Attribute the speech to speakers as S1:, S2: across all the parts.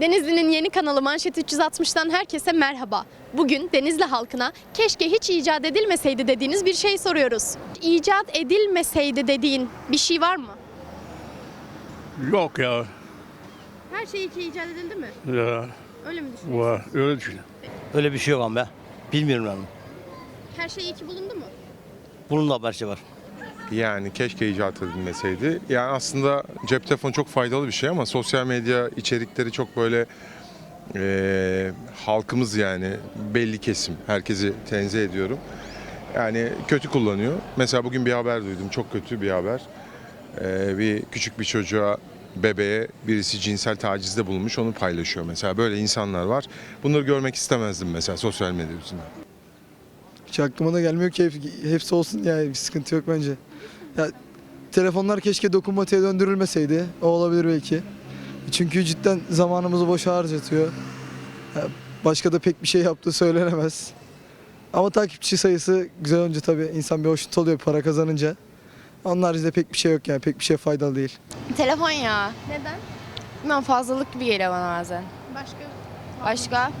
S1: Denizli'nin yeni kanalı Manşet 360'tan herkese merhaba. Bugün Denizli halkına keşke hiç icat edilmeseydi dediğiniz bir şey soruyoruz. İcat edilmeseydi dediğin bir şey var mı?
S2: Yok ya.
S1: Her şey iki icat edildi mi?
S2: ya
S1: Öyle mi düşünüyorsun?
S2: var. Öyle düşün.
S3: Öyle bir şey yok ama be. Bilmiyorum ben.
S1: Her şey iki bulundu mu?
S3: Bunun da haberci var.
S4: Yani keşke icat edilmeseydi. Yani aslında cep telefonu çok faydalı bir şey ama sosyal medya içerikleri çok böyle eee, halkımız yani belli kesim. Herkesi tenzih ediyorum. Yani kötü kullanıyor. Mesela bugün bir haber duydum. Çok kötü bir haber. Eee, bir küçük bir çocuğa bebeğe birisi cinsel tacizde bulmuş onu paylaşıyor mesela. Böyle insanlar var. Bunları görmek istemezdim mesela sosyal medya üstünde.
S5: Hiç aklıma da gelmiyor ki hep- hepsi olsun yani bir sıkıntı yok bence. Ya telefonlar keşke dokunmatiğe döndürülmeseydi. O olabilir belki. Çünkü cidden zamanımızı boşa harcatıyor. Ya başka da pek bir şey yaptığı söylenemez. Ama takipçi sayısı güzel olunca tabii insan bir hoşnut oluyor para kazanınca. Onun haricinde pek bir şey yok yani pek bir şey faydalı değil.
S6: Telefon ya.
S1: Neden?
S6: Bilmem fazlalık gibi geliyor bana bazen.
S1: Başka
S6: Başka?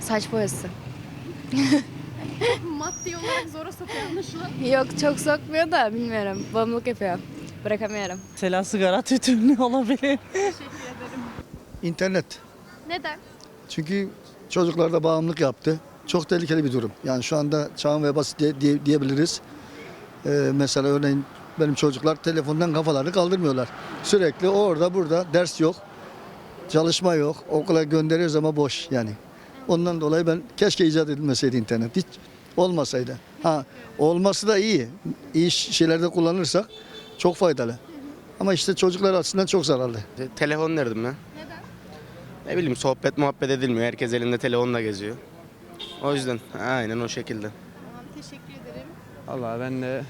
S6: Saç boyası.
S1: maddi olarak zora sokuyor anlaşılan.
S6: Yok çok sokmuyor da bilmiyorum. Bağımlılık yapıyor. Bırakamıyorum.
S7: Mesela sigara tütünlü olabilir.
S8: İnternet.
S1: Neden?
S8: Çünkü çocuklarda bağımlılık yaptı. Çok tehlikeli bir durum. Yani şu anda çağın vebası diye, diye- diyebiliriz. Ee, mesela örneğin benim çocuklar telefondan kafalarını kaldırmıyorlar. Sürekli orada burada ders yok. Çalışma yok. Okula gönderiyoruz ama boş yani. Ondan dolayı ben keşke icat edilmeseydi internet. Hiç olmasaydı. Ha olması da iyi. İyi şeylerde kullanırsak çok faydalı. Ama işte çocuklar açısından çok zararlı.
S9: Te- Telefon derdim ben.
S1: Neden?
S9: Ne bileyim sohbet muhabbet edilmiyor. Herkes elinde telefonla geziyor. O yüzden aynen o şekilde.
S1: Tamam teşekkür ederim.
S7: Allah ben de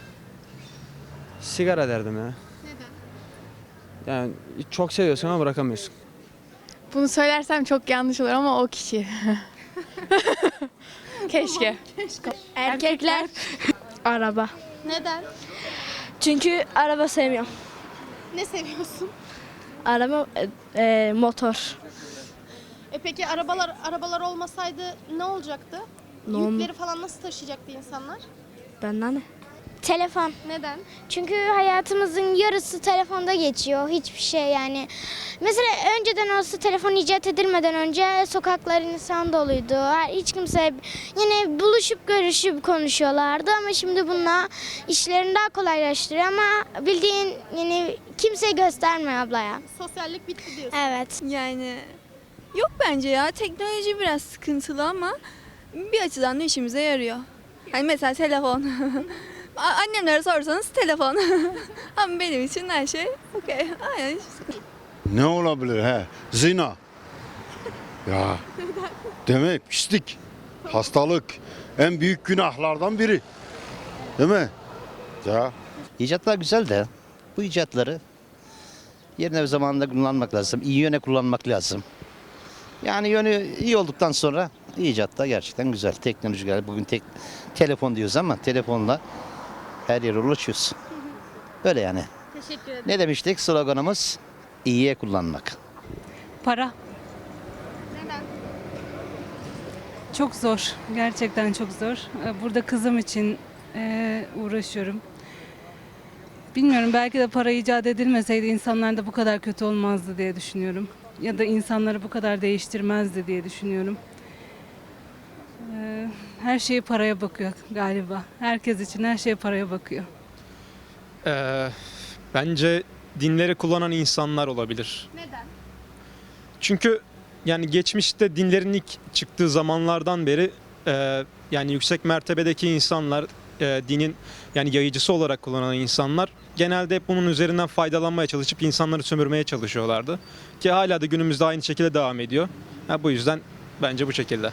S7: sigara derdim ya.
S1: Neden?
S7: Yani çok seviyorsun ama bırakamıyorsun.
S6: Bunu söylersem çok yanlış olur ama o kişi. Keşke.
S10: Erkekler araba.
S1: Neden?
S10: Çünkü araba sevmiyorum.
S1: Ne seviyorsun?
S10: Araba e, e, motor.
S1: E peki arabalar arabalar olmasaydı ne olacaktı?
S10: Ne
S1: Yükleri falan nasıl taşıyacaktı insanlar?
S10: Benden ne?
S11: Telefon.
S1: Neden?
S11: Çünkü hayatımızın yarısı telefonda geçiyor. Hiçbir şey yani. Mesela önceden olsa telefon icat edilmeden önce sokaklar insan doluydu. Her- Hiç kimse yine buluşup görüşüp konuşuyorlardı ama şimdi bununla işlerini daha kolaylaştırıyor ama bildiğin yani kimseye göstermiyor ablaya.
S1: Sosyallik bitti diyorsun.
S11: Evet.
S12: Yani yok bence ya. Teknoloji biraz sıkıntılı ama bir açıdan da işimize yarıyor. Hani mesela telefon. Annemlere sorsanız telefon. ama benim için her şey okey. Aynen
S2: Ne olabilir he? Zina. ya. Demek pislik. Hastalık. En büyük günahlardan biri. Değil mi? Ya.
S3: İcatlar güzel de bu icatları yerine ve zamanında kullanmak lazım. iyi yöne kullanmak lazım. Yani yönü iyi olduktan sonra icat da gerçekten güzel. Teknoloji güzel. Bugün tek telefon diyoruz ama telefonla her yere ulaşıyoruz. Böyle yani.
S1: Teşekkür ederim.
S3: Ne demiştik sloganımız? İyiye kullanmak.
S13: Para.
S1: Neden?
S13: Çok zor. Gerçekten çok zor. Ee, Burada kızım için eee, uğraşıyorum. Bilmiyorum belki de para icat edilmeseydi insanlar da bu kadar kötü olmazdı diye düşünüyorum. Ya da insanları bu kadar değiştirmezdi diye düşünüyorum. Her şey paraya bakıyor galiba. Herkes için her şey paraya bakıyor.
S14: Ee, bence dinleri kullanan insanlar olabilir.
S1: Neden?
S14: Çünkü yani geçmişte dinlerin ilk çıktığı zamanlardan beri e, yani yüksek mertebedeki insanlar e, dinin yani yayıcısı olarak kullanan insanlar genelde hep bunun üzerinden faydalanmaya çalışıp insanları sömürmeye çalışıyorlardı. Ki hala da günümüzde aynı şekilde devam ediyor. Ha, bu yüzden bence bu şekilde.